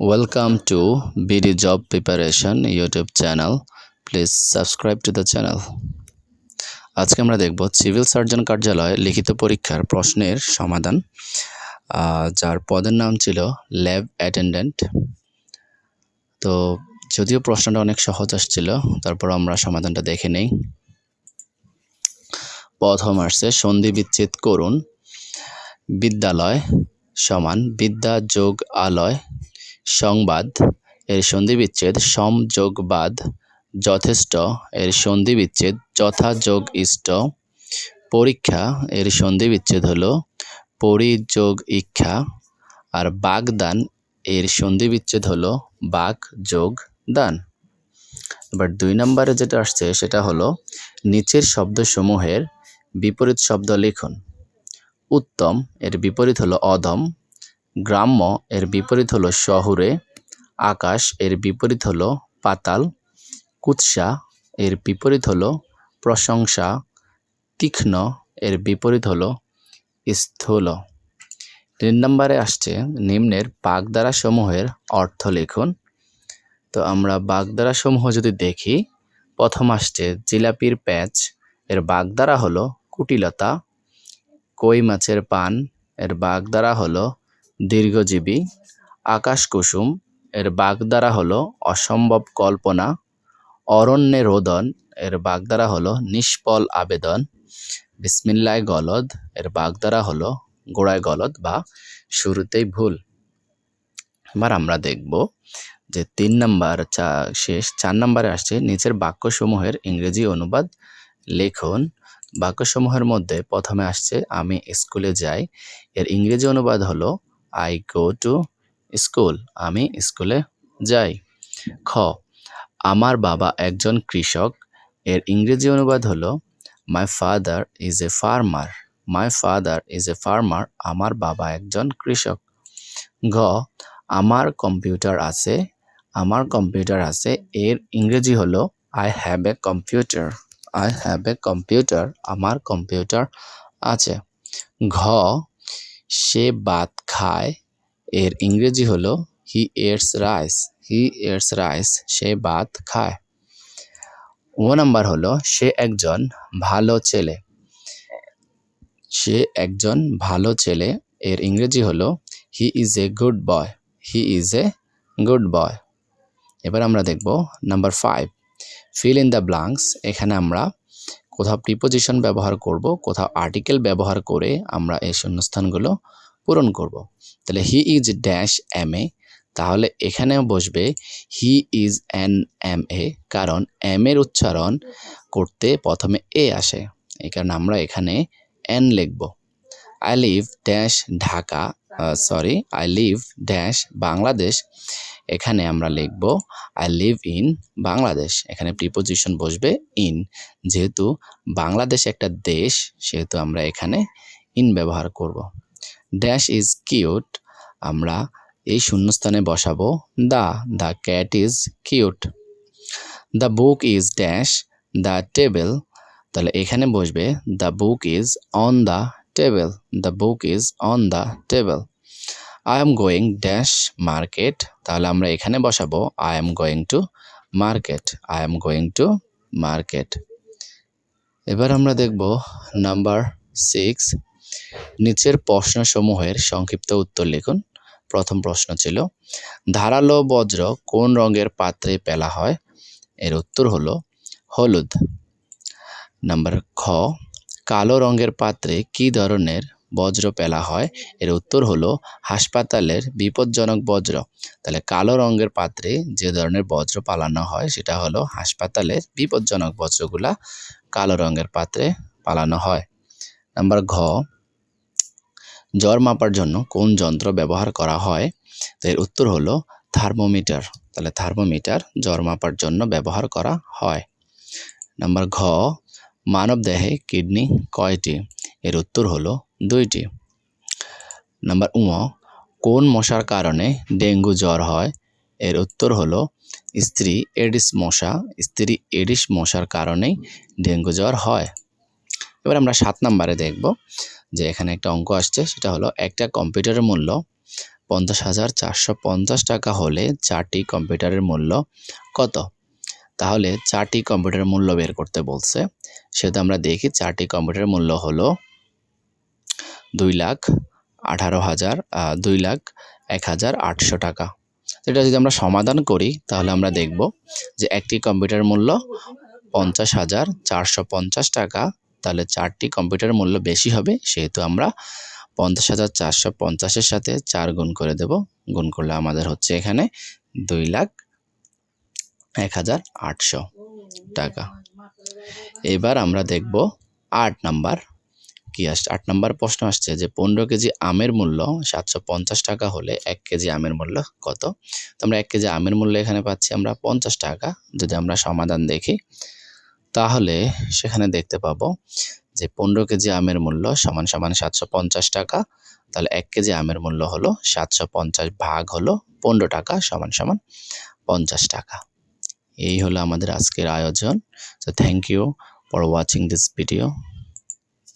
Welcome to BD Job Preparation YouTube channel. Please subscribe to the channel. আজকে আমরা দেখব civil surgeon কার্যালয়ে লিখিত পরীক্ষার প্রশ্নের সমাধান যার পদের নাম ছিল ল্যাব অ্যাটেন্ডেন্ট তো যদিও প্রশ্নটা অনেক সহজ আসছিল, তারপর আমরা সমাধানটা দেখে নেই প্রথম আসছে, সন্ধি বিচ্ছেদ করুন বিদ্যালয় সমান বিদ্যা যোগ আলয় সংবাদ। এর সন্ধি বিচ্ছেদ সম যোগ বাদ যথেষ্ট। এর সন্ধি বিচ্ছেদ যথা যোগ ইষ্ট পরীক্ষা। এর সন্ধি বিচ্ছেদ হলো পরিযোগ ইচ্ছা আর বাগদান। এর সন্ধি বিচ্ছেদ হলো বাক যোগ দান এবার দুই নম্বরে যেটা আসছে সেটা হলো নিচের শব্দসমূহের বিপরীত শব্দ লিখুন। উত্তম। এর বিপরীত হলো অদম গ্রাম্য এর বিপরীত হলো শহুরে, আকাশ এর বিপরীত হলো পাতাল, কুৎসা এর বিপরীত হলো প্রশংসা, তীক্ষ্ণ এর বিপরীত হলো স্থূল। তিন নম্বরে আসছে নিম্নের বাগধারা সমূহের অর্থ লিখুন। তো আমরা বাগধারা সমূহ যদি দেখি, প্রথম আসছে জিলাপির প্যাচ, এর বাগধারা হলো কুটিলতা, কই মাছের পান, এর বাগধারা হলো দীর্ঘজীবী আকাশ কুসুম এর বাগধারা হলো অসম্ভব কল্পনা। অরণ্যে রোদন এর বাগধারা হলো নিষ্ফল আবেদন। বিসমিল্লায় গলদ এর বাগধারা হলো গোড়ায় গলদ বা শুরুতেই ভুল। এবার আমরা দেখব যে তিন নাম্বার চা শেষ, চার নাম্বারে আসছে নিচের বাক্যসমূহের ইংরেজি অনুবাদ, লেখন। বাক্যসমূহের মধ্যে প্রথমে আসছে, আমি স্কুলে যাই। এর ইংরেজি অনুবাদ হলো আই গো টু স্কুল আমি স্কুলে যাই। খ, আমার বাবা একজন কৃষক। এর ইংরেজি অনুবাদ হলো my father is a farmer my father is a farmer আমার বাবা একজন কৃষক। ঘ, আমার কম্পিউটার আছে। আমার কম্পিউটার আছে। এর ইংরেজি হলো I have a computer I have a computer আমার কম্পিউটার আছে। ঘ, সে ভাত খায় এর ইংরেজি হলো হি এটস রাইস হি এটস রাইস সে ভাত খায়। ও নাম্বার হলো, সে একজন ভালো ছেলে। সে একজন ভালো ছেলে, এর ইংরেজি হলো he is a good boy he is a good boy এবার আমরা দেখব number five fill in the blanks এখানে আমরা কোথাও প্রিপোজিশন ব্যবহার করব, কোথাও আর্টিকেল ব্যবহার করে আমরা এই শূন্যস্থানগুলো পূরণ করব। তাহলে he is dash M A তাহলে এখানেও বসবে he is an M A কারণ এম এর উচ্চারণ করতে প্রথমে এ আসে। এই কারণে আমরা এখানে এন লিখব। I live dash Dhaka sorry I live dash Bangladesh. এখানে আমরা লিখব আই লিভ ইন বাংলাদেশ। এখানে প্রিপোজিশন বসবে ইন যেহেতু বাংলাদেশ একটা দেশ, সেহেতু আমরা এখানে ইন ব্যবহার করব। ড্যাশ ইজ কিউট আমরা এই শূন্যস্থানে বসাবো the the cat is cute the book is dash the table তাহলে এখানে বসবে the book is on the table the book is on the table I am going dash market তাহলে আমরা এখানে বসাবো I am going to market I am going to market এবার আমরা দেখব নাম্বার সিক্স নিচের প্রশ্নসমূহের সংক্ষিপ্ত উত্তর লিখুন। প্রথম প্রশ্ন ছিল, ধারালো বজ্র কোন রঙের পাত্রে পেলা হয়? এর উত্তর হলো, হলুদ। নাম্বার খ, কালো রঙের পাত্রে কি ধরনের বজ্র পেলা হয়? এর উত্তর হলো, হাসপাতালের বিপজ্জনক বজ্র। তাহলে কালো রঙের পাত্রে যে ধরনের বজ্র পালানো হয়, সেটা হলো হাসপাতালের বিপজ্জনক বজ্রগুলা কালো রঙের পাত্রে পালানো হয়। নাম্বার ঘ জ্বর মাপার জন্য কোন যন্ত্র ব্যবহার করা হয়? তো এর উত্তর হলো থার্মোমিটার। তাহলে থার্মোমিটার জ্বর মাপার জন্য ব্যবহার করা হয়। নাম্বার ঘ, মানব দেহে কিডনি কয়টি? এর উত্তর হলো দুইটি। নাম্বার উঁ, কোন মশার কারণে ডেঙ্গু জ্বর হয়? এর উত্তর হলো স্ত্রী এডিস মশা। স্ত্রী এডিস মশার কারণেই ডেঙ্গু জ্বর হয়। এবার আমরা সাত নম্বরে দেখব যে এখানে একটা অঙ্ক আসছে, সেটা হলো একটা কম্পিউটারের মূল্য পঞ্চাশ হাজার চারশো পঞ্চাশ টাকা হলে চারটি কম্পিউটারের মূল্য কত? তাহলে চারটি কম্পিউটারের মূল্য বের করতে বলছে, সেহেতু আমরা দেখি চারটি কম্পিউটারের মূল্য হলো দুই লাখ আঠারো হাজার দুই লাখ এক হাজার আটশো টাকা। এটা যদি আমরা সমাধান করি, তাহলে আমরা দেখব যে একটি কম্পিউটার মূল্য পঞ্চাশ হাজার চারশো পঞ্চাশ টাকা তাহলে চারটি কম্পিউটার মূল্য বেশি হবে, সেহেতু আমরা পঞ্চাশ হাজার চারশো পঞ্চাশের সাথে চার গুণ করে দেব। গুণ করলে আমাদের হচ্ছে এখানে দুই লাখ এক হাজার আটশো টাকা। এবার আমরা দেখব আট নাম্বার। কি আসছে আট নাম্বার প্রশ্ন আসছে যে পনেরো কেজি আমের মূল্য সাতশো পঞ্চাশ টাকা হলে এক কেজি আমের মূল্য কত? তো আমরা এক কেজি আমের মূল্য এখানে পাচ্ছি আমরা পঞ্চাশ টাকা। যদি আমরা সমাধান দেখি তাহলে সেখানে দেখতে পাবো যে পনেরো কেজি আমের মূল্য সমান সমান সাতশো পঞ্চাশ টাকা। তাহলে এক কেজি আমের মূল্য হলো সাতশো পঞ্চাশ ভাগ হলো পনেরো টাকা সমান সমান পঞ্চাশ টাকা। এই হলো আমাদের আজকের আয়োজন। তো thank you for watching this video